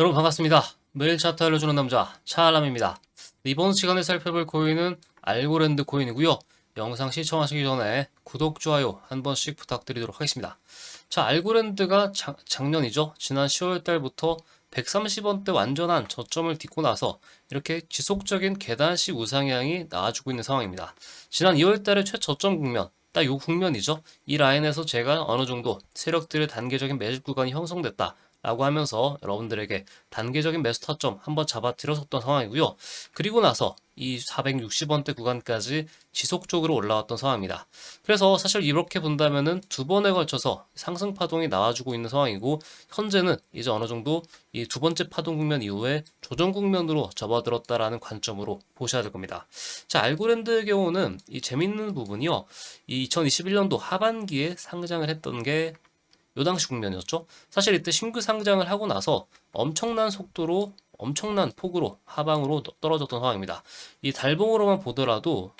여러분 반갑습니다. 매일 차트 알려주는 남자 차알람입니다. 이번 시간에 살펴볼 코인은 알고랜드 코인이고요. 영상 시청하시기 전에 구독, 좋아요 한 번씩 부탁드리도록 하겠습니다. 자, 알고랜드가 작, 작년이죠. 지난 10월 달부터 130원대 완전한 저점을 딛고 나서 이렇게 지속적인 계단식 우상향이 나와주고 있는 상황입니다. 지난 2월 달에 최저점 국면, 딱 요 국면이죠. 이 라인에서 제가 어느 정도 세력들의 단계적인 매집 구간이 형성됐다. 라고 하면서 여러분들에게 단계적인 매수 타점 한번 잡아 드렸었던 상황이고요. 그리고 나서 이 460원대 구간까지 지속적으로 올라왔던 상황입니다. 그래서 사실 이렇게 본다면은 두 번에 걸쳐서 상승 파동이 나와주고 있는 상황이고 현재는 이제 어느 정도 이 두 번째 파동 국면 이후에 조정 국면으로 접어들었다라는 관점으로 보셔야 될 겁니다. 자, 알고랜드의 경우는 이 재밌는 부분이요. 이 2021년도 하반기에 상장을 했던 게 요 당시 국면이었죠. 사실 이때 신규 상장을 하고 나서 엄청난 속도로 엄청난 폭으로 하방으로 떨어졌던 상황입니다. 이 달봉으로만 보더라도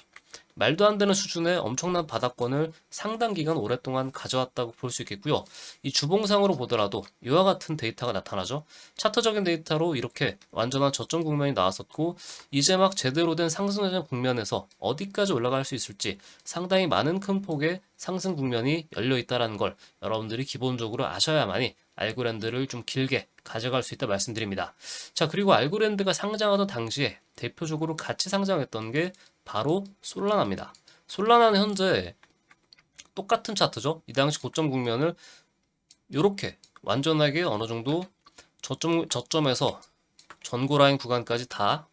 말도 안 되는 수준의 엄청난 바닥권을 상당 기간 오랫동안 가져왔다고 볼 수 있겠고요. 이 주봉상으로 보더라도 이와 같은 데이터가 나타나죠. 차트적인 데이터로 이렇게 완전한 저점 국면이 나왔었고 이제 막 제대로 된 상승하는 국면에서 어디까지 올라갈 수 있을지 상당히 많은 큰 폭의 상승 국면이 열려 있다는 걸 여러분들이 기본적으로 아셔야만이 알고랜드를 좀 길게 가져갈 수 있다 말씀드립니다. 자, 그리고 알고랜드가 상장하던 당시에 대표적으로 같이 상장했던 게 바로 솔라나입니다. 솔라나는 현재 똑같은 차트죠. 이 당시 고점 국면을 이렇게 완전하게 어느 정도 저점, 저점에서 전고 라인 구간까지 다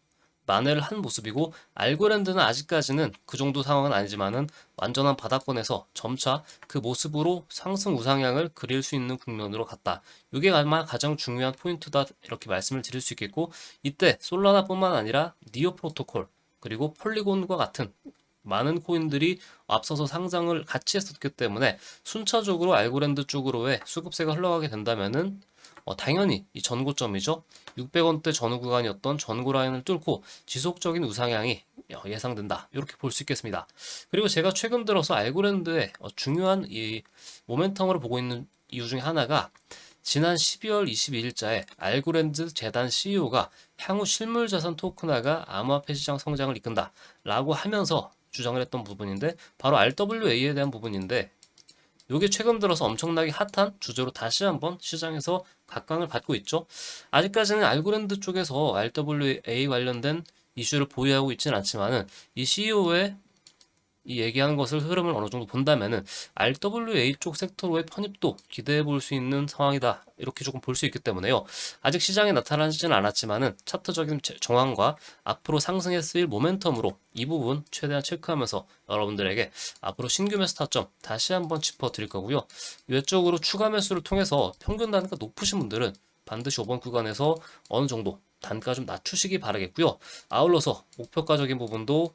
만회를 한 모습이고 알고랜드는 아직까지는 그 정도 상황은 아니지만은 완전한 바닥권에서 점차 그 모습으로 상승 우상향을 그릴 수 있는 국면으로 갔다. 이게 아마 가장 중요한 포인트다 이렇게 말씀을 드릴 수 있겠고 이때 솔라나뿐만 아니라 니오 프로토콜 그리고 폴리곤과 같은 많은 코인들이 앞서서 상장을 같이 했었기 때문에 순차적으로 알고랜드 쪽으로의 수급세가 흘러가게 된다면은 어, 당연히 이 전고점이죠. 600원대 전후 구간이었던 전고 라인을 뚫고 지속적인 우상향이 어, 예상된다. 이렇게 볼 수 있겠습니다. 그리고 제가 최근 들어서 알고랜드의 어, 중요한 이 모멘텀으로 보고 있는 이유 중에 하나가 지난 12월 22일자에 알고랜드 재단 CEO가 향후 실물자산 토큰화가 암호화폐 시장 성장을 이끈다 라고 하면서 주장을 했던 부분인데 바로 RWA에 대한 부분인데 이게 최근 들어서 엄청나게 핫한 주제로 다시 한번 시장에서 각광을 받고 있죠. 아직까지는 알고랜드 쪽에서 RWA 관련된 이슈를 보유하고 있지는 않지만은 이 CEO의 이 얘기하는 것을 흐름을 어느 정도 본다면은 RWA 쪽 섹터로의 편입도 기대해 볼 수 있는 상황이다. 이렇게 조금 볼 수 있기 때문에요. 아직 시장에 나타나지는 않았지만은 차트적인 제- 정황과 앞으로 상승에 쓰일 모멘텀으로 이 부분 최대한 체크하면서 여러분들에게 앞으로 신규 매수 타점 다시 한번 짚어 드릴 거고요. 외적으로 추가 매수를 통해서 평균 단가 높으신 분들은 반드시 5번 구간에서 어느 정도 단가 좀 낮추시기 바라겠고요. 아울러서 목표가적인 부분도